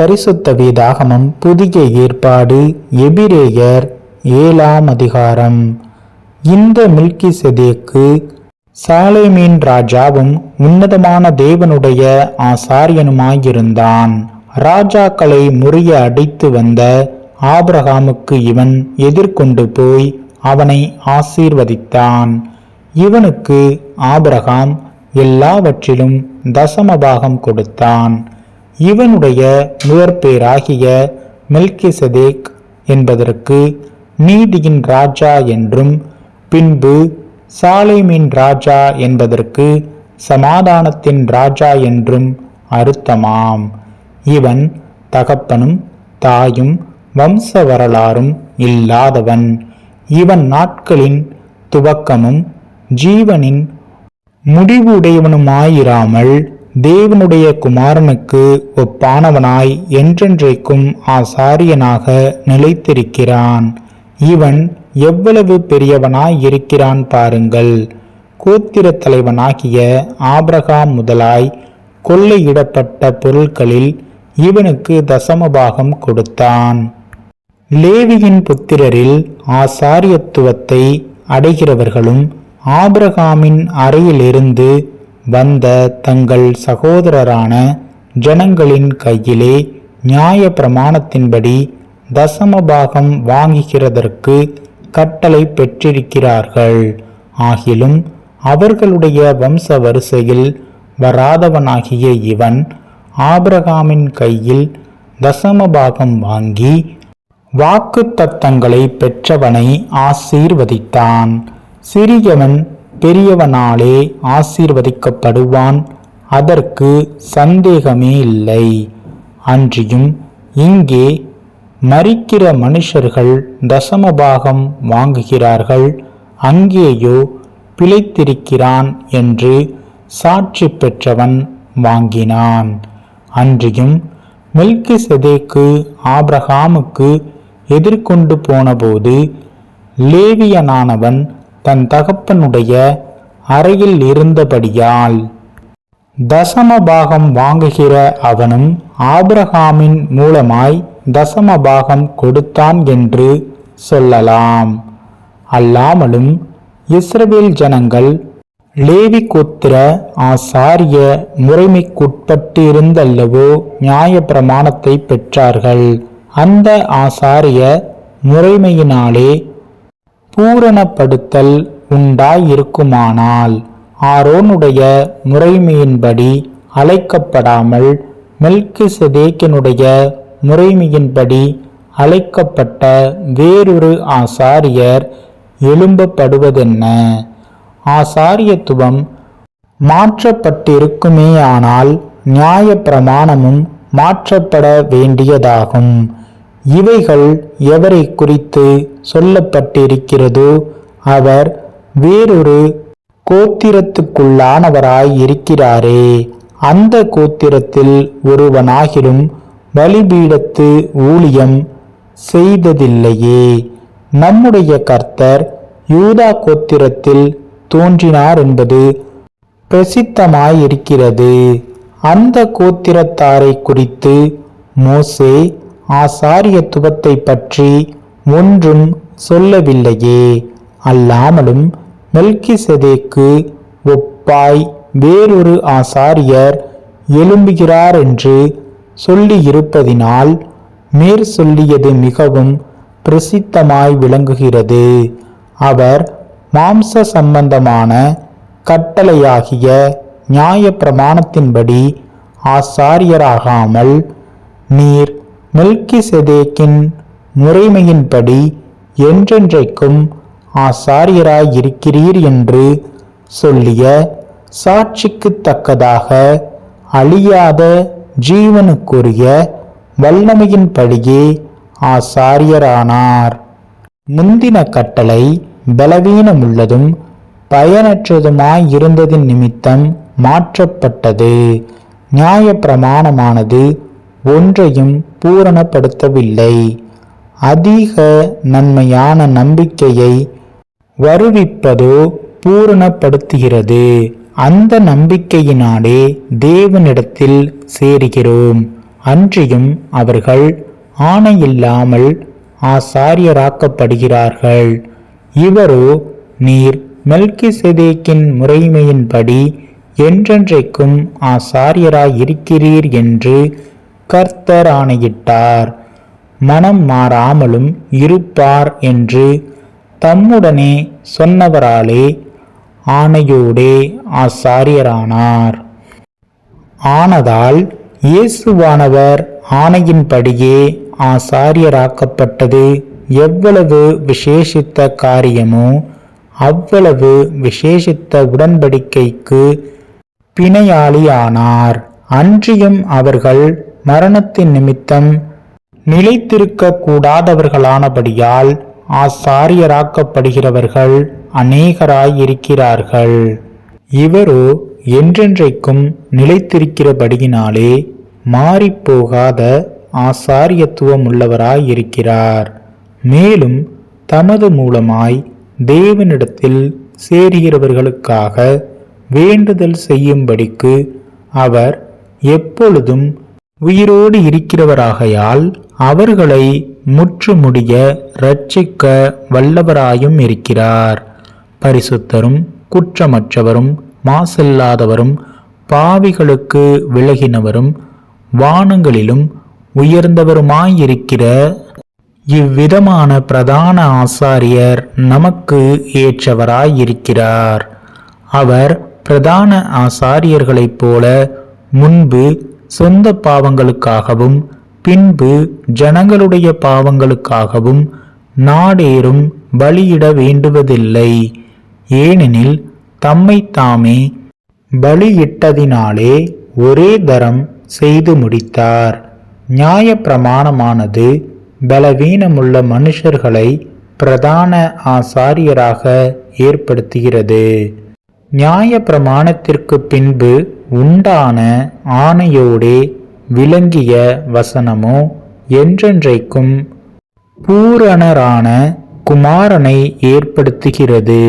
பரிசுத்த வேதாகமம் புதிய ஏற்பாடு எபிரேயர் ஏழாம் அதிகாரம். இந்த மில்கி செதேக்கு சாலேமீன் ராஜாவும் உன்னதமான தேவனுடைய ஆசாரியனுமாயிருந்தான். ராஜாக்களை முறிய அடித்து வந்த ஆபிரகாமுக்கு இவன் எதிர்கொண்டு போய் அவனை ஆசீர்வதித்தான். இவனுக்கு ஆபிரகாம் எல்லாவற்றிலும் தசமபாகம் கொடுத்தான். இவனுடைய முதற்பேராகிய மெல்கிசதேக் என்பதற்கு நீதியின் ராஜா என்றும் பின்பு சாலைமின் ராஜா என்பதற்கு சமாதானத்தின் ராஜா என்றும் அர்த்தமாம். இவன் தகப்பனும் தாயும் வம்ச வரலாறும் இல்லாதவன். இவன் நாட்களின் துவக்கமும் ஜீவனின் முடிவுடையவனுமாயிராமல் தேவனுடைய குமாரனுக்கு ஒப்பானவனாய் என்றென்றைக்கும் ஆசாரியனாக நிலைத்திருக்கிறான். இவன் எவ்வளவு பெரியவனாய் இருக்கிறான் பாருங்கள். கோத்திர தலைவனாகிய ஆபிரகாம் முதலாய் கொள்ளையிடப்பட்ட பொருட்களில் இவனுக்கு தசமபாகம் கொடுத்தான். லேவியின் புத்திரரில் ஆசாரியத்துவத்தை அடைகிறவர்களும் ஆபிரகாமின் அறையிலிருந்து வந்த தங்கள் சகோதரரான ஜனங்களின் கையிலே நியாய பிரமாணத்தின்படி தசமபாகம் வாங்குகிறதற்கு கட்டளை பெற்றிருக்கிறார்கள். ஆகிலும் அவர்களுடைய வம்ச வரிசையில் வராதவனாகிய இவன் ஆபிரகாமின் கையில் தசமபாகம் வாங்கி வாக்கு தத்தங்களை பெற்றவனை ஆசீர்வதித்தான். சிறியவன் பெரியவனாலே ஆசீர்வதிக்கப்படுவான் அதற்கு சந்தேகமே இல்லை. அன்றியும் இங்கே மரிக்கிற மனுஷர்கள் தசமபாகம் வாங்குகிறார்கள் அங்கேயோ பிழைத்திருக்கிறான் என்று சாட்சி பெற்றவன் வாங்கினான். அன்றியும் மில்கி செதேக்கு ஆபிரகாமுக்கு எதிர்கொண்டு போனபோது லேவியனானவன் தன் தகப்பனுடைய அறையில் இருந்தபடியால் தசமபாகம் வாங்குகிற அவனும் ஆபிரகாமின் மூலமாய் தசமபாகம் கொடுத்தான் என்று சொல்லலாம். அல்லாமலும் இஸ்ரவேல் ஜனங்கள் லேவி கோத்திர ஆசாரிய முறைமைக்குட்பட்டிருந்தல்லவோ நியாய பிரமாணத்தை பெற்றார்கள். அந்த ஆசாரிய முறைமையினாலே பூரணப்படுத்தல் உண்டாயிருக்குமானால் ஆரோனுடைய முறைமையின்படி அழைக்கப்படாமல் மெல்கிசதேக்கினுடைய முறைமையின்படி அழைக்கப்பட்ட வேறொரு ஆசாரியர் எழும்பப்படுவதென்ன? ஆசாரியத்துவம் மாற்றப்பட்டிருக்குமேயானால் நியாய பிரமாணமும் மாற்றப்பட வேண்டியதாகும். இவைகள் எவரை குறித்து சொல்லப்பட்டிருக்கிறதோ அவர் வேறொரு கோத்திரத்துக்குள்ளானவராய் இருக்கிறாரே அந்த கோத்திரத்தில் ஒருவனாகிலும் பலிபீடத்து ஊழியம் செய்ததில்லையே. நம்முடைய கர்த்தர் யூதா கோத்திரத்தில் தோன்றினார் என்பது பிரசித்தமாயிருக்கிறது. அந்த கோத்திரத்தாரை குறித்து மோசே ஆசாரியத்துவத்தை பற்றி ஒன்றும் சொல்லவில்லையே. அல்லாமலும் மெல்கிசெதேக்கு ஒப்பாய் வேறொரு ஆசாரியர் எழும்புகிறார் என்று சொல்லியிருப்பதினால் மேற் சொல்லியது மிகவும் பிரசித்தமாய் விளங்குகிறது. அவர் மாம்ச சம்பந்தமான கட்டளையாகிய நியாய பிரமாணத்தின்படி ஆசாரியராகாமல் நீர் மில்கி செதேக்கின் முறைமையின்படி என்றென்றைக்கும் ஆசாரியராயிருக்கிறீர் என்று சொல்லிய சாட்சிக்கு தக்கதாக அழியாத ஜீவனுக்குரிய வல்லமையின்படியே ஆசாரியரானார். முந்தின கட்டளை பலவீனமுள்ளதும் பயனற்றதுமாயிருந்ததின் நிமித்தம் மாற்றப்பட்டது. நியாய பிரமாணமானது ஒன்றையும் பூரணப்படுத்தவில்லை. அதிக நன்மையான நம்பிக்கையை வருவிப்பதோ பூரணப்படுத்துகிறது. அந்த நம்பிக்கையினாலே தேவனிடத்தில் சேருகிறோம். அன்றியும் அவர்கள் ஆணையில்லாமல் ஆசாரியராக்கப்படுகிறார்கள். இவரோ நீர் மெல்கிசெதேக்கின் முறைமையின்படி என்றென்றைக்கும் ஆசாரியராயிருக்கிறீர் என்று கர்த்தர் ஆணையிட்டார். மனம் மாறாமலும் இருப்பார் என்று தம்முடனே சொன்னவராலே ஆணையோடே ஆசாரியரானார். ஆனதால் இயேசுவானவர் ஆணையின்படியே ஆசாரியராக்கப்பட்டது. எவ்வளவு விசேஷித்த காரியமோ அவ்வளவு விசேஷித்த உடன்படிக்கைக்கு பிணையாளியானார். அன்றியும் அவர்கள் மரணத்தின் நிமித்தம் நிலைத்திருக்க கூடாதவர்களானபடியால் ஆசாரியராக்கப்படுகிறவர்கள் அநேகராயிருக்கிறார்கள். இவரோ என்றென்றைக்கும் நிலைத்திருக்கிறபடியினாலே மாறிப்போகாத ஆசாரியத்துவமுள்ளவராயிருக்கிறார். மேலும் தமது மூலமாய் தேவனிடத்தில் சேருகிறவர்களுக்காக வேண்டுதல் செய்யும்படிக்கு அவர் எப்பொழுதும் உயிரோடு இருக்கிறவராகையால் அவர்களை முற்றுமுடிய இரட்சிக்க வல்லவராயும் இருக்கிறார். பரிசுத்தரும் குற்றமற்றவரும் மாசில்லாதவரும் பாவிகளுக்கு விலகினவரும் வானங்களிலும் உயர்ந்தவருமாயிருக்கிற இவ்விதமான பிரதான ஆசாரியர் நமக்கு ஏற்றவராயிருக்கிறார். அவர் பிரதான ஆசாரியர்களைப் போல முன்பு சொந்த பாவங்களுக்காகவும் பின்பு ஜனங்களுடைய பாவங்களுக்காகவும் நாடேறும் பலியிட வேண்டுவதில்லை. ஏனெனில் தம்மை தாமே பலியிட்டதினாலே ஒரே தரம் செய்து முடித்தார். நியாய பிரமாணமானது பலவீனமுள்ள மனுஷர்களை பிரதான ஆசாரியராக ஏற்படுத்துகிறது. நியாய பிரமாணத்திற்கு பின்பு உண்டான ஆணையோடே விளங்கிய வசனமோ என்றென்றைக்கும் பூரணரான குமாரனை ஏற்படுத்துகிறது.